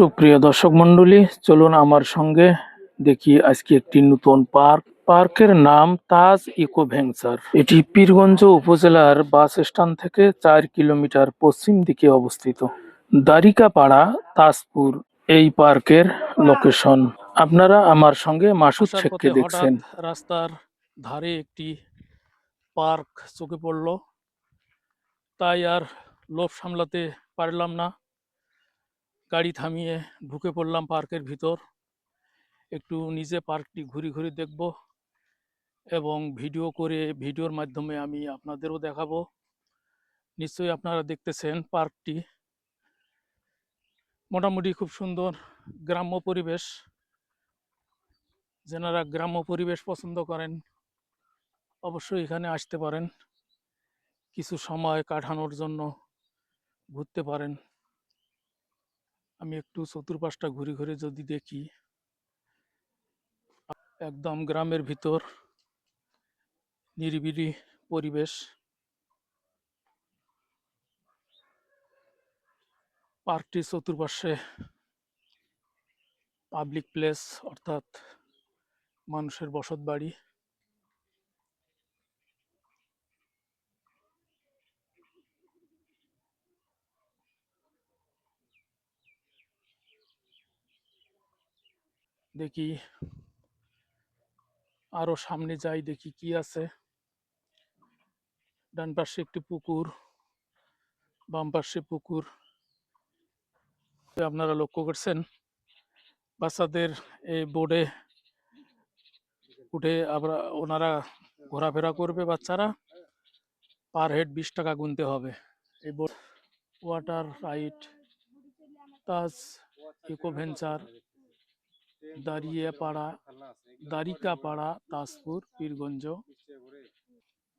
সুপ্রিয় দর্শক মণ্ডলী চলুন আমার সঙ্গে দেখি আজকে একটি নতুন পার্ক। পার্কের নাম তাজ ইকো ভেঞ্চার এটি পীরগঞ্জ উপজেলার বাস স্ট্যান্ড থেকে চার কিলোমিটার পশ্চিম দিকে অবস্থিত। দ্বারিকাপাড়া তাজপুর এই পার্কের লোকেশন আপনারা আমার সঙ্গে মাসুদ শেখকে দেখছেন। রাস্তার ধারে একটি পার্ক চোখে পড়ল। তাই আর লোভ সামলাতে পারলাম না। গাড়ি থামিয়ে ঢুকে পড়লাম পার্কের ভিতর। একটু নিজে পার্কটি ঘুরি ঘুরি দেখব এবং ভিডিও করে ভিডিওর মাধ্যমে আমি আপনাদেরও দেখাবো। নিশ্চয়ই আপনারা দেখতেছেন পার্কটি। মোটামুটি খুব সুন্দর গ্রাম্য পরিবেশ। যেনারা গ্রাম্য পরিবেশ পছন্দ করেন, অবশ্যই এখানে আসতে পারেন। কিছু সময় কাটানোর জন্য ঘুরতে পারেন। আমি একটু চতুর্পাশটা ঘুরে ঘুরে যদি দেখি, একদম গ্রামের ভিতর, নিরিবিলি পরিবেশ। পার্কটির চতুর্পাশে পাবলিক প্লেস অর্থাৎ মানুষের বসত বাড়ি দেখি আরও সামনে যাই, দেখি কি আছে। ডান পাশে একটি পুকুর, বাম পাশে পুকুর। আপনারা লক্ষ্য করছেন, বাচ্চাদের এই বোর্ডে উঠে আমরা ওনারা ঘোরাফেরা করবে বাচ্চারা। পার হেড বিশ টাকা গুনতে হবে। এই board water ride Taj eco venture দাঁড়িয়ে পাড়া দ্বারিকা পাড়া, তাজপুর, পীরগঞ্জ,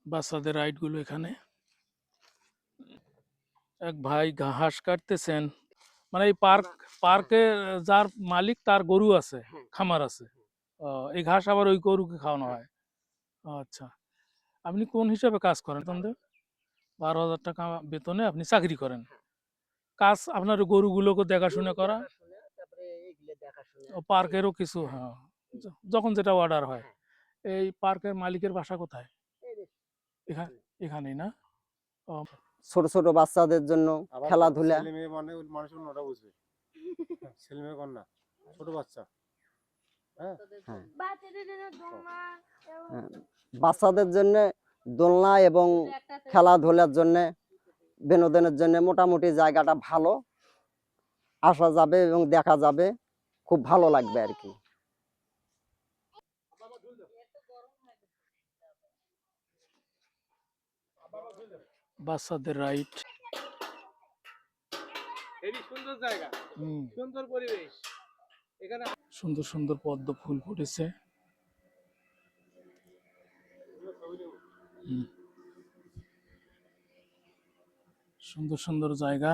বাচ্চাদের রাইডগুলো এখানে। এক ভাই ঘাস কাটতেছেন। মানে এই পার্ক, পার্কে যার মালিক তার গরু আছে, খামার আছে। এই ঘাস আবার ওই গরুকে খাওয়ানো হয়। আচ্ছা। আপনি কোন হিসাবে কাজ করেন তন্দের বারো হাজার টাকা বেতনে আপনি চাকরি করেন। কাজ আপনার গরুগুলোকে দেখাশোনা করা পার্কেরও কিছু হ্যাঁ যখন যেটা অর্ডার হয়। এই পার্কের মালিকের বাসা কোথায়? এখানে এখানেই না? ছোট ছোট বাচ্চাদের জন্য খেলাধুলা। ছেলে মেয়ে মানে ওই মানুষ অন্যটা বুঝবে। ছেলে মেয়ে কন্যা ছোট বাচ্চা। হ্যাঁ? হ্যাঁ, বাচ্চাদের জন্য দোলনা এবং খেলাধুলার জন্য বিনোদনের জন্য মোটামুটি জায়গাটা ভালো। আসা যাবে এবং দেখা যাবে। খুব ভালো লাগবে আর কি বাচ্চাদের হেবি সুন্দর জায়গা সুন্দর পরিবেশ। এখানে সুন্দর সুন্দর পদ্ম ফুল ফুটেছে। সুন্দর সুন্দর জায়গা।